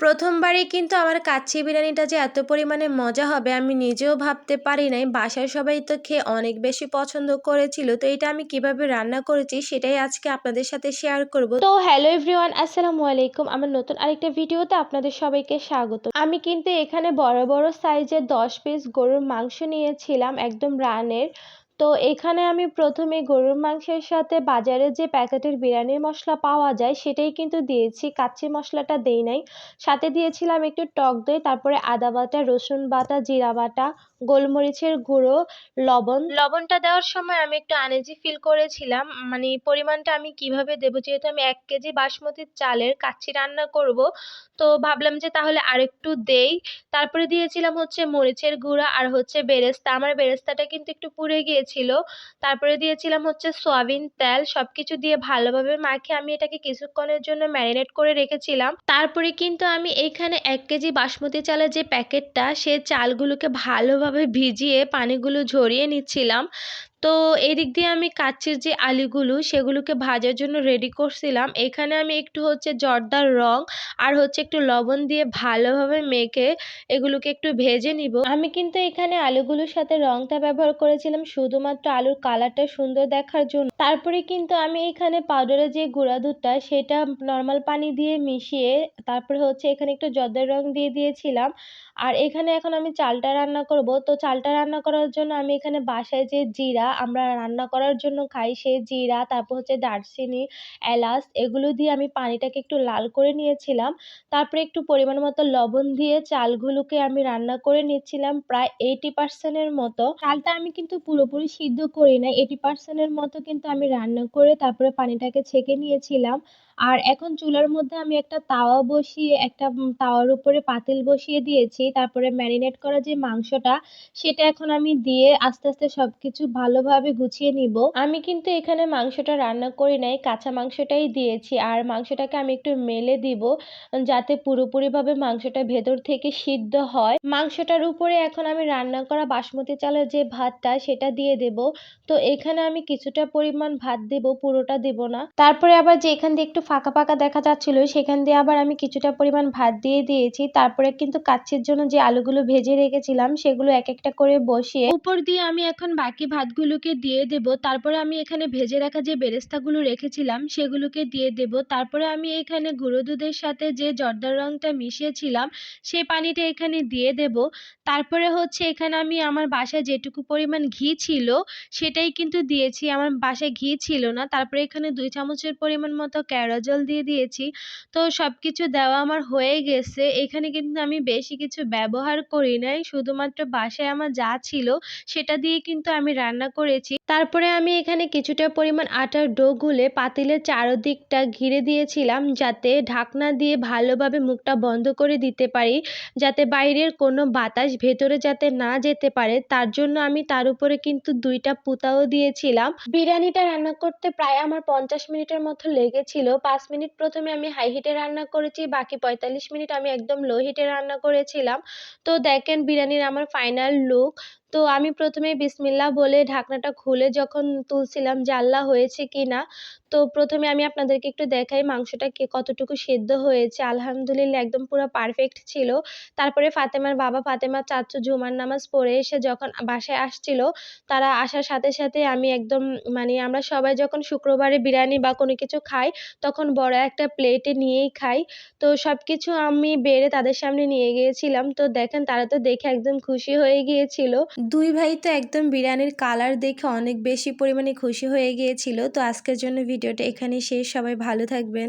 প্রথমবারই কিন্তু আমার কাচ্চি বিরিয়ানিটা যে এত পরিমাণে মজা হবে আমি নিজেও ভাবতে পারি নাই। বাসায় সবাই তো খেয়ে অনেক বেশি পছন্দ করেছিল। তো এটা আমি কীভাবে রান্না করেছি সেটাই আজকে আপনাদের সাথে শেয়ার করব। তো হ্যালো এভরিওয়ান আসসালামু আলাইকুম। আমার নতুন আরেকটা ভিডিওতে আপনাদের সবাইকে স্বাগত। আমি কিন্তু এখানে বড় বড় সাইজের দশ পিস গরুর মাংস নিয়েছিলাম একদম রানের। তো এখানে আমি প্রথমে গরুর মাংসের সাথে বাজারে যে প্যাকেটের বিরিয়ানির মশলা পাওয়া যায়, সেটাই কিন্তু দিয়েছি। কাচ্চি মশলাটা দেই নাই। সাথে দিয়েছিলাম একটু টক দই, তারপরে আদা বাটা, রসুন বাটা, জিরা বাটা, গোলমরিচের গুঁড়ো, লবণ। লবণটা দেওয়ার সময় আমি একটু আনেজি ফিল করেছিলাম। মানে পরিমাণটা আমি কীভাবে দেবো, যেহেতু আমি এক কেজি বাসমতির চালের কাচ্চি রান্না করব, তো ভাবলাম যে তাহলে আরেকটু দেই। তারপরে দিয়েছিলাম হচ্ছে মরিচের গুঁড়া আর হচ্ছে বেরেস্তা। আমার বেরেস্তাটা কিন্তু একটু পুড়ে গিয়েছিল তারপরে দিয়েছিলাম হচ্ছে সয়াবিন, তেল সব কিছু দিয়ে ভালোভাবে মাখে আমি এটাকে কিছুক্ষণের জন্য ম্যারিনেট করে রেখেছিলাম। তারপরে কিন্তু আমি এইখানে এক কেজি বাসমতি চালের যে প্যাকেটটা, সে চালগুলোকে ভালোভাবে ভিজিয়ে পানিগুলো ঝরিয়ে নিচ্ছিলাম। তো এদিক দিয়ে আমি কাচ্চির যে আলুগুলো সেগুলোকে ভাজার জন্য রেডি করছিলাম। এখানে আমি একটু হচ্ছে জর্দার রং আর হচ্ছে একটু লবণ দিয়ে ভালোভাবে মেখে এগুলোকে একটু ভেজে নিব। আমি কিন্তু এখানে আলুগুলোর সাথে রংটা ব্যবহার করেছিলাম শুধুমাত্র আলুর কালারটা সুন্দর দেখার জন্য। তারপরে কিন্তু আমি এখানে পাউডারের যে গুঁড়া দুধটা সেটা নর্মাল পানি দিয়ে মিশিয়ে তারপরে হচ্ছে এখানে একটু জর্দার রং দিয়ে দিয়েছিলাম। আর এখানে এখন আমি চালটা রান্না করব। তো চালটা রান্না করার জন্য আমি এখানে বাসায় যে জিরা আমরা রান্না করার জন্য খাই সে জিরা, তারপর হচ্ছে দারচিনি, এলাচ, এগুলো দিয়ে আমি পানিটাকে একটু লাল করে নিয়েছিলাম। তারপরে একটু পরিমাণ মতো লবণ দিয়ে চালগুলোকে আমি রান্না করে নিয়েছিলাম প্রায় এইটি পার্সেন্টের মতো। চালটা আমি কিন্তু পুরোপুরি সিদ্ধ করি না এইটি পার্সেন্টের মতো কিন্তু আমি রান্না করে তারপরে পানিটাকে ছেঁকে নিয়েছিলাম। আর এখন চুলার মধ্যে আমি একটা তাওয়া বসিয়ে, একটা তাওয়ার উপরে পাতিল বসিয়ে দিয়েছি। তারপরে ম্যারিনেট করা যে মাংসটা, সেটা এখন আমি দিয়ে আস্তে আস্তে সব কিছু ভালোভাবে গুছিয়ে নিব। আমি কিন্তু এখানে মাংসটা রান্না করি নাই, কাঁচা মাংসটাই দিয়েছি। আর মাংসটাকে আমি একটু মেলে দিব, যাতে পুরোপুরিভাবে মাংসটা ভেতর থেকে সিদ্ধ হয়। মাংসটার উপরে এখন আমি রান্না করা বাসমতি চালের যে ভাতটা, সেটা দিয়ে দেব। তো এখানে আমি কিছুটা পরিমাণ ভাত দেব, পুরোটা দেব না। তারপরে আবার যে এখান দিয়ে একটু ফাঁকা ফাঁকা দেখা যাচ্ছিল, সেখান দিয়ে আবার আমি কিছুটা পরিমাণ ভাত দিয়ে দিয়েছি। তারপরে কিন্তু কাচ্ছির জন্য যে আলুগুলো ভেজে রেখেছিলাম, সেগুলো এক একটা করে বসিয়ে উপর দিয়ে আমি এখন বাকি ভাতগুলোকে দিয়ে দেব। তারপরে আমি এখানে ভেজে রাখা যে বেরেস্তাগুলো রেখেছিলাম, সেগুলোকে দিয়ে দেব। তারপরে আমি এখানে গুঁড়ো দুধের সাথে যে জর্দার রংটা মিশিয়েছিলাম সেই পানিটা এখানে দিয়ে দেব। তারপরে হচ্ছে এখানে আমি আমার বাসায় যেটুকু পরিমাণ ঘি ছিল, সেটাই কিন্তু দিয়েছি। আমার বাসায় ঘি ছিল না। তারপরে এখানে দুই চামচের পরিমাণ মতো কেওড়া জল দিয়ে দিয়েছি। তো সব কিছু দেওয়া আমার হয়ে গেছে। এখানে কিন্তু আমি বেশি কিছু ব্যবহার করি নাই। শুধুমাত্র বাসায় আমার যা ছিল সেটা দিয়ে কিন্তু আমি রান্না করেছি। তারপরে আমি এখানে কিছুটা পরিমাণ আটার ডো গুলে পাতিলের চারদিকটা ঘিরে দিয়েছিলাম যাতে ঢাকনা দিয়ে ভালোভাবে মুখটা বন্ধ করে দিতে পারি, যাতে বাইরের কোনো বাতাস ভেতরে যাতে না যেতে পারে। তার জন্য আমি তার উপরে কিন্তু দুইটা পুতাও দিয়েছিলাম। বিরিয়ানিটা রান্না করতে প্রায় আমার পঞ্চাশ মিনিটের মতো লেগেছিল। পাঁচ মিনিট প্রথমে আমি হাই হিটে রান্না করেছি, বাকি পঁয়তাল্লিশ মিনিট আমি একদম লো হিটে রান্না করেছিলাম। তো দেখেন, বিরিয়ানির আমার ফাইনাল লুক তো আমি প্রথমে বিসমিল্লা বলে ঢাকনাটা খুলে যখন তুলছিলাম যে আল্লাহ হয়েছে কি না, তো প্রথমে আমি আপনাদেরকে একটু দেখাই মাংসটা কে কতটুকু সেদ্ধ হয়েছে। আলহামদুলিল্লাহ একদম পুরো পারফেক্ট ছিল। তারপরে ফাতেমার বাবা ফাতেমার চাচু জুমার নামাজ পড়ে এসে যখন বাসায় আসছিল, তারা আসার সাথে সাথে আমি একদম মানে আমরা সবাই যখন শুক্রবারে বিরিয়ানি বা কোনো কিছু খাই, তখন বড় একটা প্লেটে নিয়েই খাই। তো সব কিছু আমি বেড়ে তাদের সামনে নিয়ে গিয়েছিলাম। তো দেখেন তারা তো দেখে একদম খুশি হয়ে গিয়েছিল। দুই ভাই তো একদম বিরিয়ানির কালার দেখে অনেক বেশি পরিমাণে খুশি হয়ে গিয়েছিল। তো আজকের জন্য ভিডিওটা এখানেই শেষ। সবাই ভালো থাকবেন।